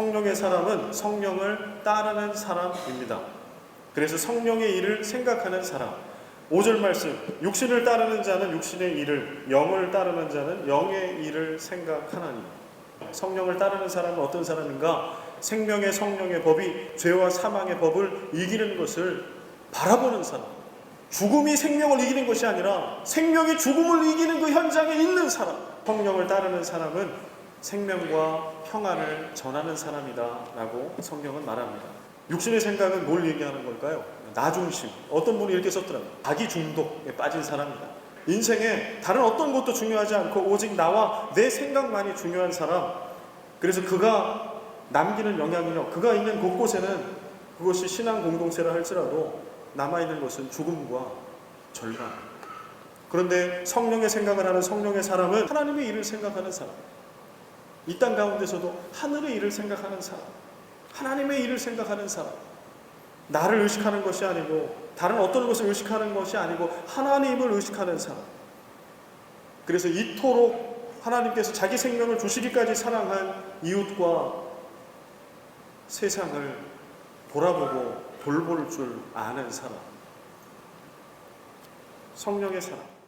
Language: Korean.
성령의 사람은 성령을 따르는 사람입니다. 그래서 성령의 일을 생각하는 사람. 5절 말씀. 육신을 따르는 자는 육신의 일을, 영을 따르는 자는 영의 일을 생각하나니. 성령을 따르는 사람은 어떤 사람인가? 생명의 성령의 법이 죄와 사망의 법을 이기는 것을 바라보는 사람. 죽음이 생명을 이기는 것이 아니라 생명이 죽음을 이기는 그 현장에 있는 사람. 성령을 따르는 사람은 생명과 평안을 전하는 사람이다 라고 성경은 말합니다. 육신의 생각은 뭘 얘기하는 걸까요? 나 중심. 어떤 분이 이렇게 썼더라고요. 자기 중독에 빠진 사람이다. 인생에 다른 어떤 것도 중요하지 않고 오직 나와 내 생각만이 중요한 사람. 그래서 그가 남기는 영향력, 그가 있는 곳곳에는 그것이 신앙 공동체라 할지라도 남아있는 것은 죽음과 절망. 그런데 성령의 생각을 하는 성령의 사람은 하나님의 일을 생각하는 사람. 이 땅 가운데서도 하늘의 일을 생각하는 사람. 하나님의 일을 생각하는 사람. 나를 의식하는 것이 아니고 다른 어떤 것을 의식하는 것이 아니고 하나님을 의식하는 사람. 그래서 이토록 하나님께서 자기 생명을 주시기까지 사랑한 이웃과 세상을 돌아보고 돌볼 줄 아는 사람. 성령의 사람.